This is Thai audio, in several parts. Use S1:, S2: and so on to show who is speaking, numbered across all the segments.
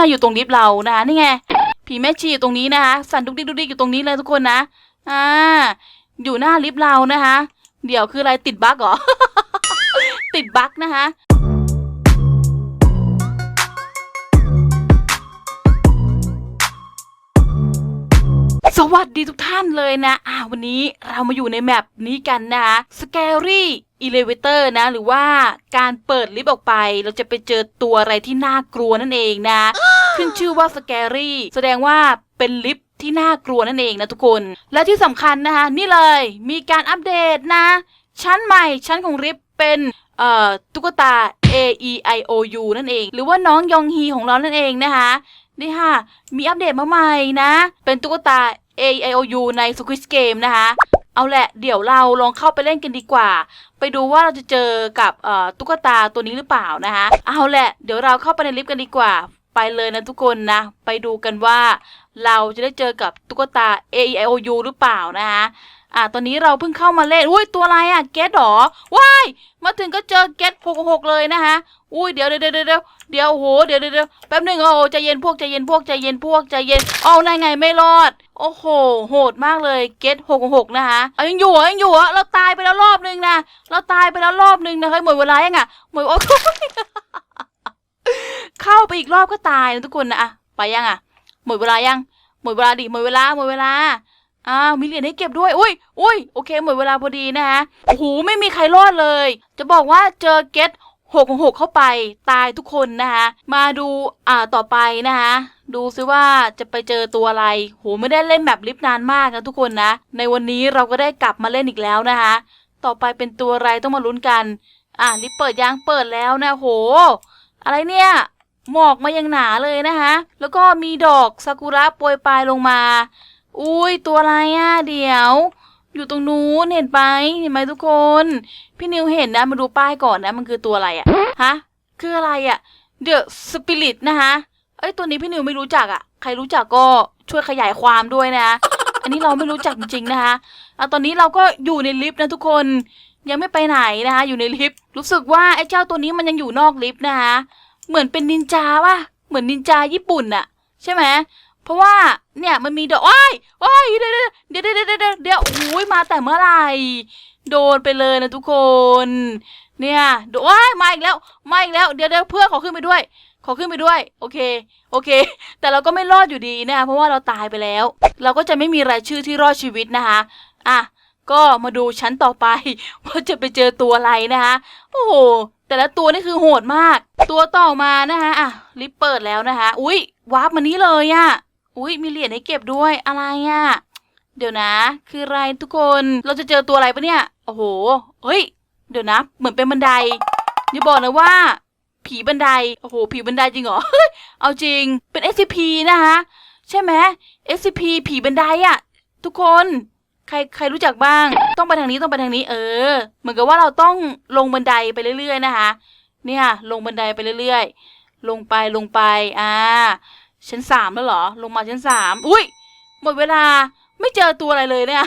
S1: น่าอยู่ตรงลิฟต์เรานะคะนี่ไงผีแม่ชีอยู่ตรงนี้นะคะสั่นดุกดิกดุกดิกอยู่ตรงนี้เลยทุกคนนะอ่าอยู่หน้าลิฟต์เรานะคะ เดี๋ยวคืออะไรติดบั๊กเหรอ ติดบั๊กนะคะสวัสดีทุกท่านเลยนะ อ่าวันนี้เรามาอยู่ในแมปนี้กันนะคะ Scary Elevator นะ หรือว่าการเปิดลิฟต์ออกไป เราจะไปเจอตัวอะไรที่น่ากลัวนั่นเองนะ ขึ้นชื่อว่า Scary แสดงว่าเป็นลิฟต์ที่น่ากลัวนั่นเองนะทุกคน และที่สำคัญนะคะ นี่เลยมีการอัปเดตนะ ชั้นใหม่ชั้นของลิฟต์เป็นเอ่อตุ๊กตา A E I O U นั่นเอง หรือว่าน้องยองฮีของเรานั่นเองนะคะนี่ค่ะ มีอัปเดตมาใหม่นะ เป็นตุ๊กตา A I O U ใน Squid Game นะคะ เอาแหละ เดี๋ยวเราลองเข้าไปเล่นกันดีกว่า ไปดูว่าเราจะเจอกับตุ๊กตาตัวนี้หรือเปล่านะคะเอาแหละ เดี๋ยวเราเข้าไปในลิฟต์กันดีกว่า ไปเลยนะทุกคนนะ ไปดูกันว่า เราจะได้เจอกับตุ๊กตา A I O U หรือเปล่านะคะ อ่าตอนนี้เราเพิ่งเข้ามาเล่น อุ้ยตัวอะไรอะ เกตหรอ ว้าย มาถึงก็เจอเกตหกหกเลยนะคะ อุ้ยเดี๋ยวเดี๋ยวเดี๋ยวเดี๋ยวเดี๋ยวโอ้โหเดี๋ยวเดี๋ยวแป๊บหนึ่งโอ้ใจเย็นพวกใจเย็นพวกใจเย็นพวกใจเย็น เอาได้ไงไม่รอด โอ้โห โหดมากเลยเกตหกหกนะคะเอายังอยู่ยังอยู่เรอเราตายไปแล้วรอบนึงนะ เราตายไปแล้วรอบนึงนะเฮ้ยหมดเวลายังอะหมดโอ้โหเข้าไปอีกรอบก็ตายนะทุกคนนะอะไปยังอะ หมดเวลายัง หมดเวลาดิหมดเวลาหมดเวลา อ้าวมีเหรียญให้เก็บด้วย อุ้ยอุ้ยโอเค หมดเวลาพอดีนะคะโอ้โห ไม่มีใครรอดเลย จะบอกว่าเจอเก็ตหกของหกเข้าไปตายทุกคนนะคะมาดูอ่าต่อไปนะคะดูซิว่าจะไปเจอตัวอะไร โหไม่ได้เล่นแบบลิฟต์นานมากนะทุกคนนะ ในวันนี้เราก็ได้กลับมาเล่นอีกแล้วนะคะต่อไปเป็นตัวอะไรต้องมาลุ้นกัน อะลิฟเปิดยังเปิดแล้วนะโห อะไรเนี่ยหมอกมายังหนาเลยนะคะแล้วก็มีดอกซากุระโปรยปลายลงมา อุ้ยตัวอะไรอะเดี๋ยว อยู่ตรงนู้นเห็นไปเห็นไหมทุกคน พี่นิวเห็นนะมาดูป้ายก่อนนะมันคือตัวอะไรอะฮะคืออะไรอะเดอะสปิริตนะคะเอ้ยตัวนี้พี่นิวไม่รู้จักอะใครรู้จักก็ช่วยขยายความด้วยนะ อันนี้เราไม่รู้จักจริงๆนะคะอะตอนนี้เราก็อยู่ในลิฟต์นะทุกคนยังไม่ไปไหนนะคะอยู่ในลิฟต์รู้สึกว่าไอ้เจ้าตัวนี้มันยังอยู่นอกลิฟต์นะคะเหมือนเป็นนินจาป่ะเหมือนนินจาญี่ปุ่นอะใช่ไหม เพราะว่าเนี่ยมันมีดอกว้ายว้ายเดี๋ยวเดี๋ยวเดี๋ยวเดี๋ยวเดี๋ยวเดี๋ยวเดี๋ยวโอ้ยมาแต่เมื่อไหร่โดนไปเลยนะทุกคน เนี่ยโดว้ายมาอีกแล้วมาอีกแล้วเดี๋ยวเดี๋ยวเพื่อนขอขึ้นไปด้วย ขอขึ้นไปด้วย โอเค โอเค แต่เราก็ไม่รอดอยู่ดีนะคะเพราะว่าเราตายไปแล้ว เราก็จะไม่มีรายชื่อที่รอดชีวิตนะคะอะก็มาดูชั้นต่อไปว่าจะไปเจอตัวอะไรนะคะโอ้โหแต่ละตัวนี่คือโหดมาก ตัวต่อมานะคะอะลิฟต์เปิดแล้วนะคะ อุ้ยวาร์ปมานี้เลยอะ่ะ อุ้ยมีเหรียญให้เก็บด้วยอะไรอะ่ะเดี๋ยวนะ คืออะไรทุกคนเราจะเจอตัวอะไรปะเนี่ยโอ้โหเฮ้ย เดี๋ยวนะ เหมือนเป็นบันไดอย่าบอกนะว่า ผีบันไดโอ้โห ผีบันไดจริงเหรอเอาจริงเป็น SCP นะคะใช่ไหม SCP ผีบันไดอะทุกคนใครใครรู้จักบ้าง ต้องไปทางนี้ต้องไปทางนี้เออ เหมือนกับว่าเราต้องลงบันไดไปเรื่อย ๆ นะคะ เนี่ยลงบันไดไปเรื่อย ๆ ลงไปลงไปอ่า ชั้นสามแล้วเหรอ ลงมาชั้นสามอุ้ยหมดเวลาไม่เจอตัวอะไรเลยเนี่ย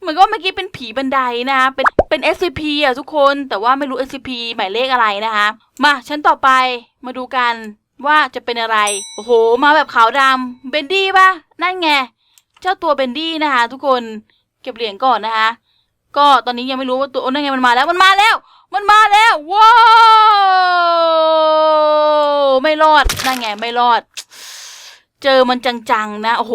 S1: เหมือนก็เมื่อกี้เป็นผีบันไดนะคะเป็นเป็น SCP อะทุกคนแต่ว่าไม่รู้ SCP หมายเลขอะไรนะคะมาชั้นต่อไปมาดูกันว่าจะเป็นอะไร โอ้โห มาแบบขาวดำเบนดี้ปะนั่นไง เจ้าตัวเบนดี้นะคะทุกคนเก็บเหรียญก่อนนะคะ ก็ตอนนี้ยังไม่รู้ว่าตัวนั่นไงมันมาแล้วมันมาแล้ว มันมาแล้วว้าวไม่รอดนั่นไงไม่รอด เจอมันจังๆนะโอ้โห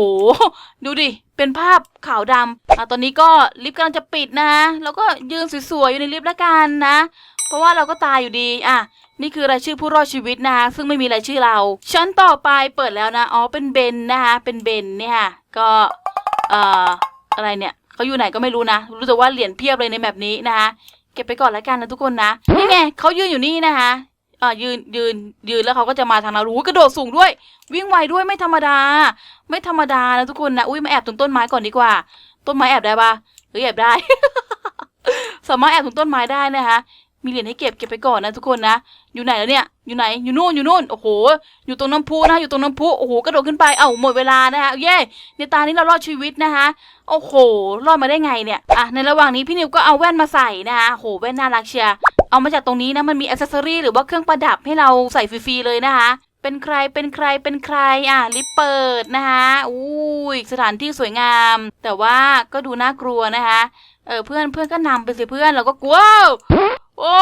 S1: ดูดิ เป็นภาพขาวดำอะตอนนี้ก็ลิฟต์กำลังจะปิดนะแล้วก็ยืนสวยๆอยู่ในลิฟต์ล้วกันนะ เพราะว่าเราก็ตายอยู่ดีอะนี่คือรายชื่อผู้รอดชีวิตนะคะซึ่งไม่มีรายชื่อเรา ชั้นต่อไปเปิดแล้วนะอ๋อเป็นเบนนะคะเป็นเบนเนี่ยค่ะก็เอ่ออะไรเนี่ยเขาอยู่ไหนก็ไม่รู้นะ รู้แต่ว่าเหรียญเพียบเลยในแบบนี้นะคะเก็บไปก่อนล้วกันนะทุกคนนะนี่ไงเขายืนอยู่นี่นะคะ อ่ายืนยืนยืนแล้วเขาก็จะมาทางเรารู้กระโดดสูงด้วย วิ่งไวด้วยไม่ธรรมดา ไม่ธรรมดานะทุกคนนะอุ้ยมาแอบตรงต้นไม้ก่อนดีกว่า ต้นไม้แอบได้ปะเฮ้ยแอบได้ สามารถแอบตรงต้นไม้ได้นะคะมีเหรียญให้เก็บเก็บไปก่อนนะทุกคนนะ อยู่ไหนแล้วเนี่ย อยู่ไหน อยู่นู่น อยู่นู่น โอ้โห อยู่ตรงน้ำพุนะ อยู่ตรงน้ำพุ โอ้โห กระโดดขึ้นไป เอ้าหมดเวลานะคะ เย้ในตานี้เรารอดชีวิตนะคะ โอ้โห รอดมาได้ไงเนี่ย อะ ในระหว่างนี้พี่นิวก็เอาแว่นมาใส่นะคะโห แว่นน่ารักเชียร์ เอามาจากตรงนี้นะมันมีอ c เซสซอรี่หรือว่าเครื่องประดับให้เราใส่ฟรีๆเลยนะคะเป็นใครเป็นใครเป็นใครอะลิฟต์เปิดนะคะอุ้ยสถานที่สวยงาม แต่ว่าก็ดูน่ากลัวนะคะเออเพื่อนเพื่อนก็นำไปสิเพื่อนเราก็กลัวโอ้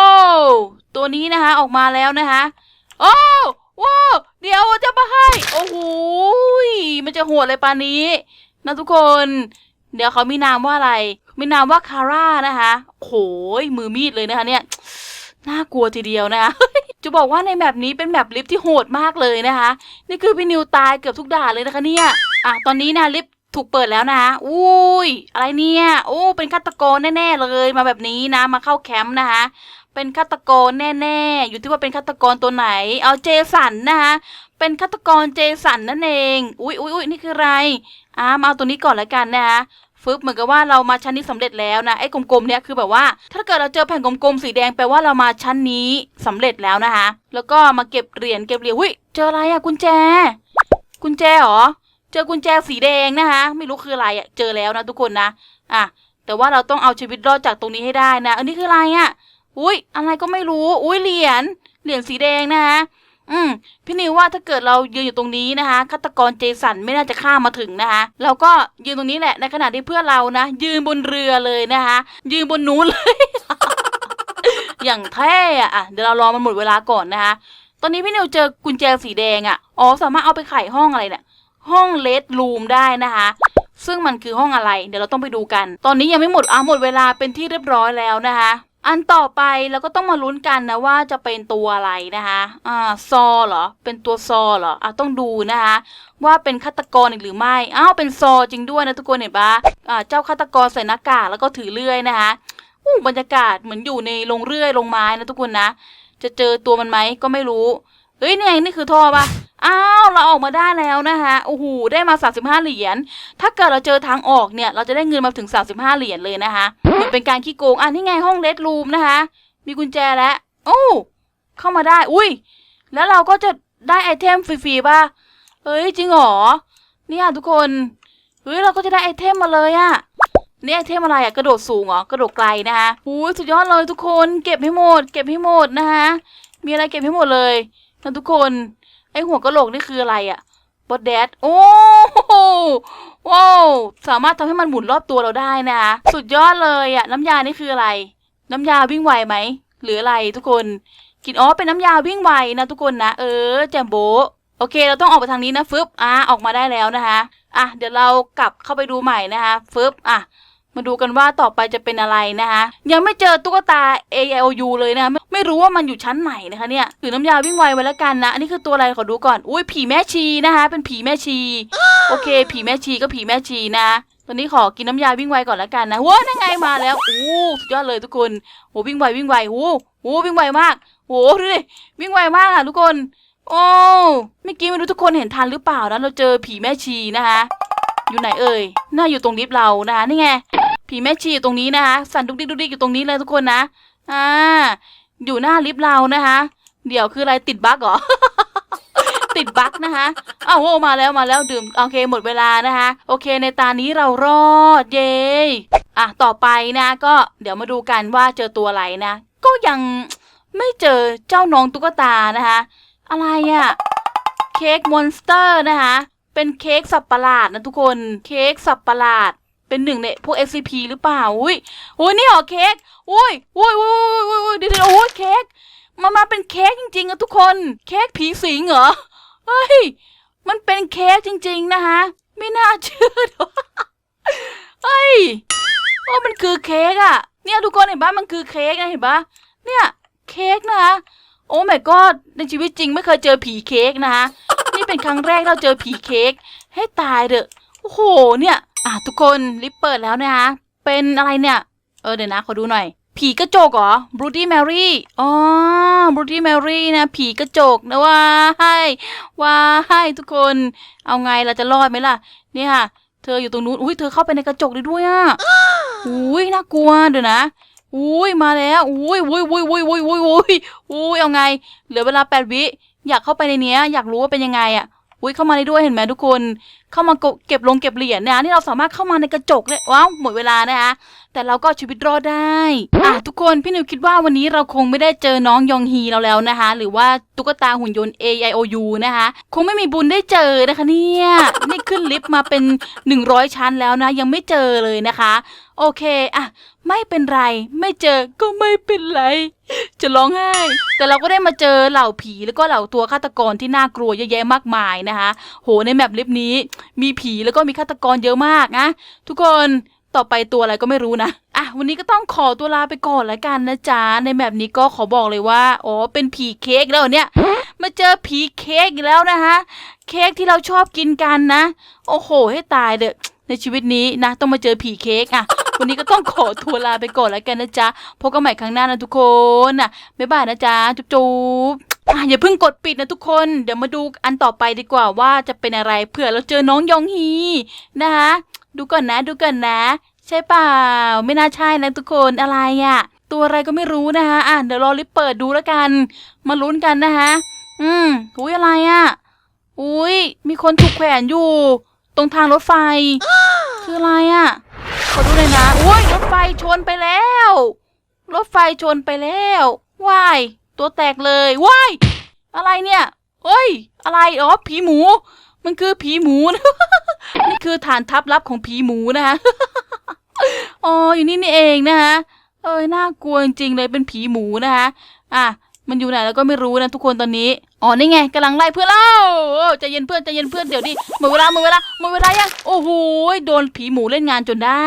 S1: ตัวนี้นะคะออกมาแล้วนะคะโอ้ว้าวเดี๋ยวจะมาให้ โอ้โหมันจะโหดเลยปานนี้นะทุกคน เดี๋ยวเขามีนามว่าอะไร มีนามว่าคาร่านะคะโหยมือมีดเลยนะคะเนี่ย น่ากลัวทีเดียวนะคะจะบอกว่าในแมปนี้เป็นแมปลิฟที่โหดมากเลยนะคะ นี่คือพี่นิวตายเกือบทุกด่านเลยนะคะเนี่ยอะตอนนี้นะลิฟถูกเปิดแล้วนะคะอุ้ย อะไรเนี่ย โอ้ เป็นฆาตกรแน่ ๆ เลย มาแบบนี้นะ มาเข้าแคมป์นะคะ เป็นฆาตกรแน่ ๆ อยู่ที่ว่าเป็นฆาตกรตัวไหน เอาเจสันนะคะเป็นฆาตกรเจสันนั่นเอง อุ้ยอุ้ยอุ้ยนี่คืออะไรอ่ามาเอาตัวนี้ก่อนละกันนะคะ ฟึบเหมือนกับว่าเรามาชั้นนี้สำเร็จแล้วนะไอ้กลมๆเนี่ยคือแบบว่า ถ้าเกิดเราเจอแผ่นกลมๆสีแดงแปลว่าเรามาชั้นนี้สำเร็จแล้วนะคะ แล้วก็มาเก็บเหรียญเก็บเหรียญหุ้ยเจออะไรอะกุญแจ กุญแจเหรอเจอกุญแจสีแดงนะคะ ไม่รู้คืออะไรอะเจอแล้วนะทุกคนนะอะแต่ว่าเราต้องเอาชีวิตรอดจากตรงนี้ให้ได้นะ อันนี้คืออะไรอะอุ้ยอะไรก็ไม่รู้ อุ้ยเหรียญเหรียญสีแดงนะคะ อืมพี่นิวว่าถ้าเกิดเรายืนอยู่ตรงนี้นะคะฆาตกรเจสันไม่น่าจะข้ามมาถึงนะคะเราก็ยืนตรงนี้แหละในขณะที่เพื่อนเรานะ ยืนบนเรือเลยนะคะ ยืนบนนู้นเลย อย่างแท้อะอะเดี๋ยวเรารอมันหมดเวลาก่อนนะคะ ตอนนี้พี่นิวเจอกุญแจสีแดงอะ่ะอ๋อสามารถเอาไปไขห้องอะไรเนี่ยห้องเลดรูมได้นะคะ ซึ่งมันคือห้องอะไร เดี๋ยวเราต้องไปดูกัน ตอนนี้ยังไม่หมดอะหมดเวลาเป็นที่เรียบร้อยแล้วนะคะ อันต่อไปเราก็ต้องมาลุ้นกันนะว่าจะเป็นตัวอะไรนะคะอ่าซอเหรอ เป็นตัวซอเหรออะต้องดูนะคะ ว่าเป็นฆาตกรหรือไม่ อ้าว เป็นซอจริงด้วยนะทุกคนเห็นปะอ่าเจ้าฆาตกรใส่หน้ากากแล้วก็ถือเลื่อยนะคะอู้บรรยากาศเหมือนอยู่ในโรงเรื่อยโรงไม้นะทุกคนนะ จะเจอตัวมันไหมก็ไม่รู้ เฮ้ยเนี่ยนี่คือท่อปะอ้าวเราออกมาได้แล้วนะคะโอ้โหได้มา 35 เหรียญถ้าเกิดเราเจอทางออกเนี่ย เราจะได้เงินมาถึง 35 เหรียญเลยนะคะเหมือนเป็นการขี้โกงอะนี่ไงห้องเลดรูมนะคะ มีกุญแจแล้วโอ้เข้ามาได้อุ้ยแล้วเราก็จะได้ไอเทมฟรีๆป่ะเฮ้ยจริงเหรอเนี่ยทุกคนเฮ้ยเราก็จะได้ไอเทมมาเลยอะนี่ไอเทมอะไรอะกระโดดสูงเหรอกระโดดไกลนะคะอุ้ยสุดยอดเลยทุกคน เก็บให้หมด เก็บให้หมดนะคะมีอะไรเก็บให้หมดเลย นะทุกคน ไอหัวกะโหลกนี่คืออะไรอะบอดแดดโอ้โหว้าวสามารถทำให้มันหมุนรอบตัวเราได้นะคะสุดยอดเลยอะน้ำยานี่คืออะไร น้ำยาวิ่งไวไหมหรืออะไรทุกคนกินอ๋อเป็นน้ำยาวิ่งไวนะทุกคนนะเออแจมโบโอเค เราต้องออกไปทางนี้นะฟึบอะออกมาได้แล้วนะคะอะเดี๋ยวเรากลับเข้าไปดูใหม่นะคะฟึบอะ มาดูกันว่าต่อไปจะเป็นอะไรนะคะยังไม่เจอตุ๊กตา A I O U เลยนะคะไม่ไม่รู้ว่ามันอยู่ชั้นไหนนะคะเนี่ยถือน้ำยาวิ่งไวไว้แล้วกันนะอันนี้คือตัวอะไรขอดูก่อนอุ้ยผีแม่ชีนะคะเป็นผีแม่ชี โอเค ผีแม่ชีก็ผีแม่ชีนะตอนนี้ขอกินน้ำยาวิ่งไวก่อนแล้วกันนะว้านั่นไงมาแล้วโอ้สุดยอดเลยทุกคนโหวิ่งไววิ่งไวโอ้โหวิ่งไวมากโหดูดิวิ่งไวมากอะทุกคน โอ้เมื่อกี้ไม่รู้ทุกคนเห็นทันหรือเปล่านะเราเจอผีแม่ชีนะคะ อยู่ไหนเอ่ยน่าอยู่ตรงลิฟต์เรานะคะนี่ไง ผีแม่ชีอยู่ตรงนี้นะคะ สั่นดุกดิกดุกดิกอยู่ตรงนี้เลยทุกคนนะ อ่า อยู่หน้าลิฟต์เรานะคะ เดี๋ยวคืออะไรติดบั๊กเหรอ ติดบั๊กนะคะอ้าวโอ้มาแล้วมาแล้วดื่มโอเคหมดเวลานะคะ โอเคในตานี้เรารอดเย้อะต่อไปนะก็เดี๋ยวมาดูกันว่าเจอตัวอะไรนะ ก็ยังไม่เจอเจ้าน้องตุ๊กตานะคะ อะไรอะ่ะเค้กมอนสเตอร์นะคะ เป็นเค้กสับประหลาดนะทุกคน เค้กสับประหลาด เป็นหนึ่งในพวก SCP หรือเปล่า อุ้ยอุ้ยนี่เหรอเค้กอุ้ยอุ้ยอุ้ยอุ้ยอุ้ยอุ้ยเดี๋ยวเดี๋ยวอุ้ยเค้ก มามาเป็นเค้กจริงๆอะทุกคน เค้กผีสิงเหรอ เฮ้ย มันเป็นเค้กจริง ๆ นะคะ ไม่น่าเชื่อเฮ้ยโอ้มันคือเค้กอะเนี่ยทุกคนเห็นปะมันคือเค้กนะเห็นปะเนี่ยเค้กนะคะโอ้ my god ในชีวิตจริงไม่เคยเจอผีเค้กนะคะนี่เป็นครั้งแรกเราเจอผีเค้กให้ตายเถอะโอ้โหเนี่ย อะทุกคนลิฟเปิดแล้วนะคะ เป็นอะไรเนี่ย เออเดี๋ยวนะขอดูหน่อย ผีกระจกเหรอบรูดี้แมรี่ อ๋อบรูดี้แมรี่นะ ผีกระจกนะว้ายว้ายทุกคน เอาไงเราจะรอดไหมล่ะ เนี่ยค่ะ เธออยู่ตรงนู้น อุ้ยเธอเข้าไปในกระจกได้ด้วยอะ อุ้ยน่ากลัวเดี๋ยวนะอุ้ยมาแล้วอุ้ยอุ้ยอุ้ยอุ้ยอุ้ยอุ้ยอุ้ยอุ้ยเอาไง เหลือเวลาแปดวิ อยากเข้าไปในเนี้ย อยากรู้ว่าเป็นยังไงอะ อุ้ยเข้ามาได้ด้วยเห็นไหมทุกคน เข้ามาเก็บลงเก็บเหรียญนะนี่เราสามารถเข้ามาในกระจกเลยว้าวหมดเวลานะคะแต่เราก็ชีวิตรอดได้อะทุกคนพี่นิวคิดว่าวันนี้เราคงไม่ได้เจอน้องยองฮีเราแล้วนะคะ หรือว่าตุ๊กตาหุ่นยนต์ A I O U นะคะ คงไม่มีบุญได้เจอนะคะเนี่ยนี่ขึ้นลิฟต์มาเป็น 100 ชั้นแล้วนะ ยังไม่เจอเลยนะคะ โอเคอะไม่เป็นไร ไม่เจอก็ไม่เป็นไร จะร้องไห้ แต่เราก็ได้มาเจอเหล่าผีแล้วก็เหล่าตัวฆาตกรที่น่ากลัวเยอะแยะมากมายนะคะ โหในแมปลิฟนี้ มีผีแล้วก็มีฆาตกรเยอะมากนะทุกคนต่อไปตัวอะไรก็ไม่รู้นะ อะ วันนี้ก็ต้องขอตัวลาไปก่อนละกันนะจ๊ะ ในแมปนี้ก็ขอบอกเลยว่า อ๋อ เป็นผีเค้กแล้วเหรอเนี่ย มาเจอผีเค้กอีกแล้วนะคะ เค้กที่เราชอบกินกันนะ โอ้โห ให้ตายเด้อในชีวิตนี้นะ ต้องมาเจอผีเค้กอะ วันนี้ก็ต้องขอตัวลาไปก่อนแล้วกันนะจ๊ะ พบกันใหม่ครั้งหน้านะทุกคนน่ะบ๊ายบายนะจ๊ะ จุ๊บจุ๊บอะอย่าเพิ่งกดปิดนะทุกคน เดี๋ยวมาดูอันต่อไปดีกว่าว่าจะเป็นอะไรเผื่อเราเจอน้องยองฮีนะคะดูก่อนนะดูก่อนนะ ใช่เปล่า ไม่น่าใช่นะทุกคนอะไรอะ่ะ ตัวอะไรก็ไม่รู้นะคะอะเดี๋ยวรอลิฟต์เปิดดูแล้วกัน มาลุ้นกันนะคะอืมอุ้ยอะไรอะ่ะอุ้ยมีคนถูกแขวนอยู่ ตรงทางรถไฟ คืออะไรอะ่ะ ขอดูหน่อยนะอุ้ยรถไฟชนไปแล้ว รถไฟชนไปแล้วว้ายตัวแตกเลยว้ายอะไรเนี่ยเฮ้ย อะไรอ๋อผีหมู มันคือผีหมูนะนี่คือฐานทัพลับของผีหมูนะคะอ๋ออยู่นี่นี่เองนะคะเอ้ยน่ากลัวจริงๆเลยเป็นผีหมูนะคะอะมันอยู่ไหนแล้วก็ไม่รู้นะทุกคนตอนนี้ อ๋อนี่ไงกำลังไล่เพื่อนเล่าเออใจเย็นเพื่อนใจเย็นเพื่อนเดี๋ยวดิหมดเวลาหมดเวลาหมดเวลายังโอ้โหโดนผีหมูเล่นงานจนได้